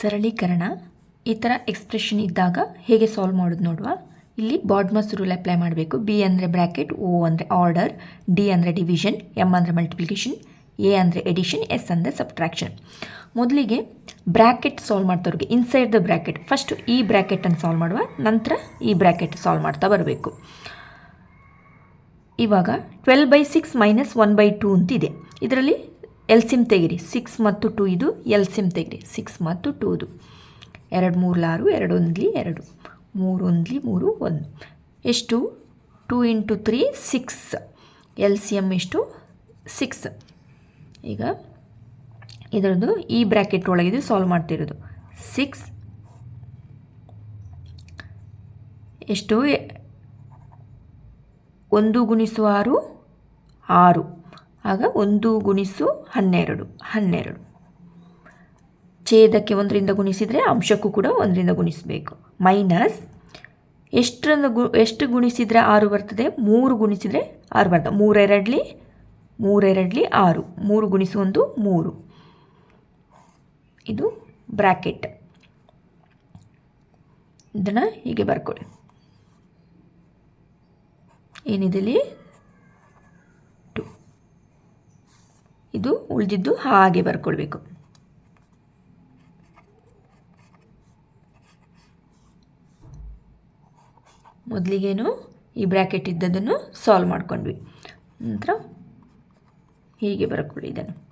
ಸರಳೀಕರಣ. ಈ ಥರ ಎಕ್ಸ್ಪ್ರೆಷನ್ ಇದ್ದಾಗ ಹೇಗೆ ಸಾಲ್ವ್ ಮಾಡೋದು ನೋಡುವ? ಇಲ್ಲಿ ಬಾಡ್ಮಸ್ ರೂಲ್ ಅಪ್ಲೈ ಮಾಡಬೇಕು. ಬಿ ಅಂದರೆ ಬ್ರ್ಯಾಕೆಟ್ ಓ ಅಂದರೆ ಆರ್ಡರ್ ಡಿ ಅಂದರೆ ಡಿವಿಷನ್ ಎಂ ಅಂದರೆ ಮಲ್ಟಿಪ್ಲಿಕೇಶನ್ ಎ ಅಂದರೆ ಎಡಿಷನ್ ಎಸ್ ಅಂದರೆ ಸಬ್ಟ್ರಾಕ್ಷನ್ ಮೊದಲಿಗೆ ಬ್ರ್ಯಾಕೆಟ್ ಸಾಲ್ವ್ ಮಾಡ್ತವ್ರಿಗೆ ಇನ್ಸೈಡ್ ದ ಬ್ರ್ಯಾಕೆಟ್ ಫಸ್ಟ್ ಈ ಬ್ರ್ಯಾಕೆಟನ್ನು ಸಾಲ್ವ್ ಮಾಡುವ, ನಂತರ ಈ ಬ್ರ್ಯಾಕೆಟ್ ಸಾಲ್ವ್ ಮಾಡ್ತಾ ಬರಬೇಕು. ಇವಾಗ twelve by six minus one by two ಅಂತಿದೆ ಇದರಲ್ಲಿ ಎಲ್ಸಿಮ್ ತೆಗಿರಿ. ಸಿಕ್ಸ್ ಮತ್ತು ಟೂ ಇದು ಎಲ್ಸಿಮ್ ತೆಗಿರಿ. ಸಿಕ್ಸ್ ಮತ್ತು ಟೂದು ಎರಡು ಮೂರ್ಲಾರು ಎರಡು ಒಂದ್ಲಿ ಎರಡು. ಮೂರು ಒಂದ್ಲಿ ಮೂರು ಒಂದು. ಎಷ್ಟು? Two into three six L C M ಎಷ್ಟು? ಸಿಕ್ಸ್ ಈಗ ಇದರದ್ದು ಈ ಬ್ರ್ಯಾಕೆಟ್ ಒಳಗಿದ್ದು ಸಾಲ್ವ್ ಮಾಡ್ತಿರೋದು. ಸಿಕ್ಸ್ ಎಷ್ಟು? ಒಂದು ಗುಣಿಸು ಆರು ಆರು. ಆಗ ಒಂದು ಗುಣಿಸು ಹನ್ನೆರಡು ಹನ್ನೆರಡು. ಛೇದಕ್ಕೆ ಒಂದರಿಂದ ಗುಣಿಸಿದರೆ ಅಂಶಕ್ಕೂ ಕೂಡ ಒಂದರಿಂದ ಗುಣಿಸಬೇಕು. ಮೈನಸ್ ಎಷ್ಟರಿಂದ ಗು, ಎಷ್ಟು ಗುಣಿಸಿದರೆ ಆರು ಬರ್ತದೆ? ಮೂರು ಗುಣಿಸಿದರೆ ಆರು ಬರ್ತದೆ. ಮೂರೆರಡ್ಲಿ, ಮೂರೆರಡಲಿ ಆರು. ಮೂರು ಗುಣಿಸು ಒಂದು, ಮೂರು. ಇದು ಬ್ರ್ಯಾಕೆಟ್ ಇದನ್ನು ಹೀಗೆ ಬರ್ಕೊಳ್ಳಿ. ಏನಿದೆ ಇಲ್ಲಿ ಟು ಇದು ಉಳಿದಿದ್ದು ಹಾಗೆ ಬರ್ಕೊಳ್ಬೇಕು. ಮೊದಲಿಗೇನು ಈ ಬ್ರ್ಯಾಕೆಟ್ ಇದ್ದದನ್ನು ಸಾಲ್ವ್ ಮಾಡ್ಕೊಂಡ್ವಿ. ನಂತರ ಹೀಗೆ ಬರ್ಕೊಳ್ಳಿ ಇದನ್ನು.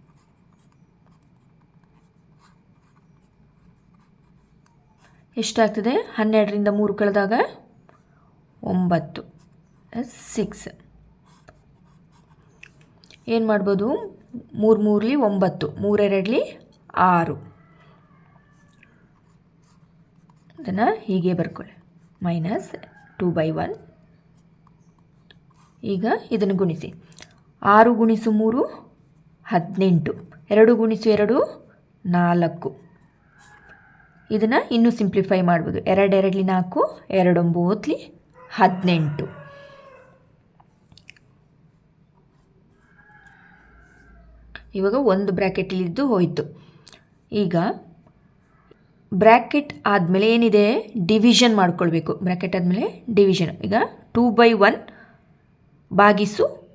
ಎಷ್ಟಾಗ್ತದೆ? ಹನ್ನೆರಡರಿಂದ ಮೂರು ಕಳೆದಾಗ ಒಂಬತ್ತು ಸಿಕ್ಸ್ ಏನು ಮಾಡ್ಬೋದು? ಮೂರು ಮೂರಲಿ ಒಂಬತ್ತು, ಮೂರೆರಡಲಿ ಆರು. ಅದನ್ನು ಹೀಗೆ ಬರ್ಕೊಳ್ಳಿ. Minus two by one. ಈಗ ಇದನ್ನು ಗುಣಿಸಿ. ಆರು ಗುಣಿಸು ಮೂರು, ಹದಿನೆಂಟು. ಎರಡು ಗುಣಿಸು ಎರಡು, ನಾಲ್ಕು. ಇದನ್ನು ಇನ್ನೂ ಸಿಂಪ್ಲಿಫೈ ಮಾಡ್ಬೋದು. ಎರಡೆರಡಲಿ ನಾಲ್ಕು ಎರಡೊಂಬತ್ತಲಿ ಹದಿನೆಂಟು. ಇವಾಗ ಒಂದು ಬ್ರ್ಯಾಕೆಟಲ್ಲಿದ್ದು ಹೋಯಿತು. ಈಗ ಬ್ರ್ಯಾಕೆಟ್ ಆದಮೇಲೆ ಏನಿದೆ? ಡಿವಿಷನ್ ಮಾಡ್ಕೊಳ್ಬೇಕು. ಬ್ರ್ಯಾಕೆಟ್ ಆದಮೇಲೆ ಡಿವಿಷನ್. ಈಗ ಟೂ ಬೈ ಒನ್ ಭಾಗಿಸು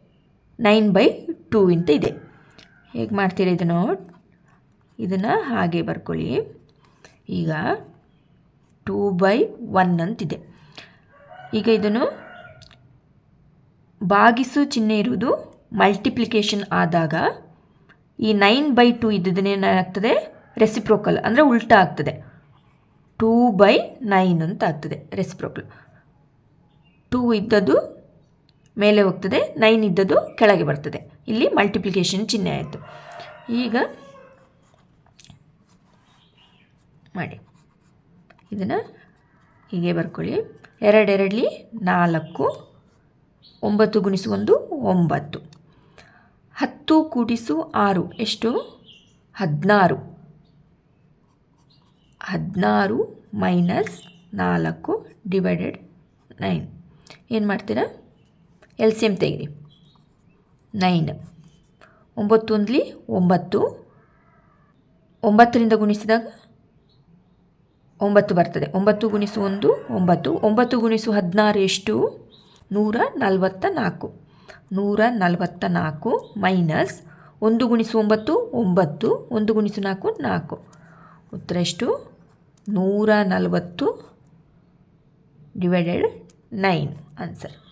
ನೈನ್ ಬೈ ಟೂ ಅಂತ ಇದೆ. ಹೇಗೆ ಮಾಡ್ತೀರಾ ಇದನ್ನು? ಇದನ್ನು ಹಾಗೆ ಬರ್ಕೊಳ್ಳಿ. ಈಗ ಟೂ ಬೈ ಒನ್ ಅಂತಿದೆ. ಈಗ ಇದನ್ನು ಭಾಗಿಸು ಚಿಹ್ನೆ ಇರುವುದು ಮಲ್ಟಿಪ್ಲಿಕೇಶನ್ ಆದಾಗ ಈ ನೈನ್ ಬೈ ಟು ಇದ್ದದನ್ನೇನಾಗ್ತದೆ ರೆಸಿಪ್ರೋಕಲ್ ಅಂದರೆ ಉಲ್ಟಾ ಆಗ್ತದೆ. ಟೂ ಬೈ ನೈನ್ ಅಂತ ಆಗ್ತದೆ ರೆಸಿಪ್ರೋಕಲ್ ಟೂ ಇದ್ದದ್ದು ಮೇಲೆ ಹೋಗ್ತದೆ, ನೈನ್ ಇದ್ದದ್ದು ಕೆಳಗೆ ಬರ್ತದೆ. ಇಲ್ಲಿ ಮಲ್ಟಿಪ್ಲಿಕೇಶನ್ ಚಿಹ್ನೆ ಆಯಿತು. ಈಗ ಮಾಡಿ. ಇದನ್ನು ಹೀಗೆ ಬರ್ಕೊಳ್ಳಿ. ಎರಡೆರಡಲಿ ನಾಲ್ಕು, ಒಂಬತ್ತು ಗುಣಿಸು ಒಂದು, ಒಂಬತ್ತು. ಹತ್ತು ಕೂಡಿಸು ಆರು. ಎಷ್ಟು? ಹದಿನಾರು. ಹದಿನಾರು ಮೈನಸ್ ನಾಲ್ಕು ಡಿವೈಡೆಡ್ ನೈನ್. ಏನು ಮಾಡ್ತೀರಾ? ಎಲ್ ಸಿ ಎಂ ತೆಗಿರಿ ನೈನ್. ಒಂಬತ್ತು ಒಂದ್ಲಿ ಒಂಬತ್ತು. ಒಂಬತ್ತರಿಂದ ಗುಣಿಸಿದಾಗ? ಒಂಬತ್ತು ಬರ್ತದೆ. ಒಂಬತ್ತು ಗುಣಿಸು ಒಂದು, ಒಂಬತ್ತು. ಒಂಬತ್ತು ಗುಣಿಸು ಹದಿನಾರು ಎಷ್ಟು? ನೂರ ನಲವತ್ತ ನಾಲ್ಕು. ನೂರ ನಲವತ್ತ ನಾಲ್ಕು ಮೈನಸ್ ಒಂದು ಗುಣಿಸು ಒಂಬತ್ತು ಒಂಬತ್ತು ಒಂದು ಗುಣಿಸು ನಾಲ್ಕು ನಾಲ್ಕು ಉತ್ತರ ಎಷ್ಟು ನೂರ ನಲವತ್ತು ಡಿವೈಡೆಡ್ ನೈನ್ ಆನ್ಸರ್